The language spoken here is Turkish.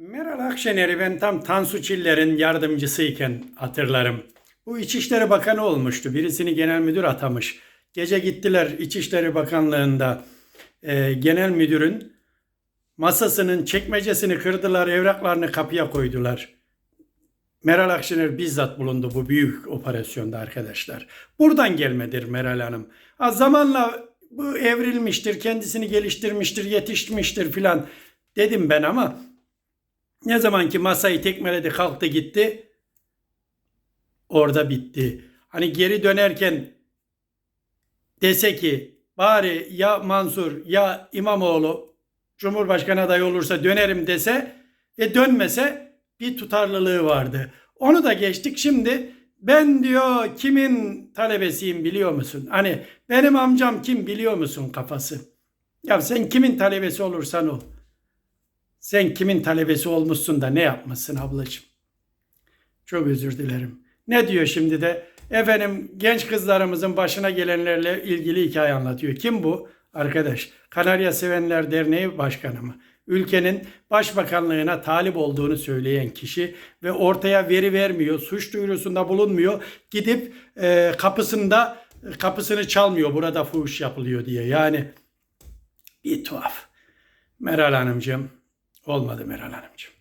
Meral Akşener'i ben tam Tansu Çiller'in yardımcısıyken hatırlarım. Bu İçişleri Bakanı olmuştu. Birisini genel müdür atamış. Gece gittiler İçişleri Bakanlığı'nda e, genel müdürün masasının çekmecesini kırdılar, evraklarını kapıya koydular. Meral Akşener bizzat bulundu bu büyük operasyonda arkadaşlar. Buradan gelmedir Meral Hanım. Ha, zamanla bu evrilmiştir, kendisini geliştirmiştir, yetiştirmiştir filan dedim ben ama ne zaman ki masayı tekmeledi kalktı gitti orada bitti. Hani geri dönerken dese ki bari ya Mansur ya İmamoğlu Cumhurbaşkanı adayı olursa dönerim dese ve dönmese bir tutarlılığı vardı. Onu da geçtik şimdi ben diyor kimin talebesiyim biliyor musun? Hani benim amcam kim biliyor musun kafası? Ya sen kimin talebesi olursan ol. Sen kimin talebesi olmuşsun da ne yapmışsın ablacığım? Çok özür dilerim. Ne diyor şimdi de? Efendim genç kızlarımızın başına gelenlerle ilgili hikaye anlatıyor. Kim bu? Arkadaş. Kanarya Sevenler Derneği Başkanı mı? Ülkenin başbakanlığına talip olduğunu söyleyen kişi ve ortaya veri vermiyor, suç duyurusunda bulunmuyor. Gidip e, kapısında kapısını çalmıyor burada fuhuş yapılıyor diye. Yani bir tuhaf. Meral Hanımcığım olmadı Meral Hanımcığım.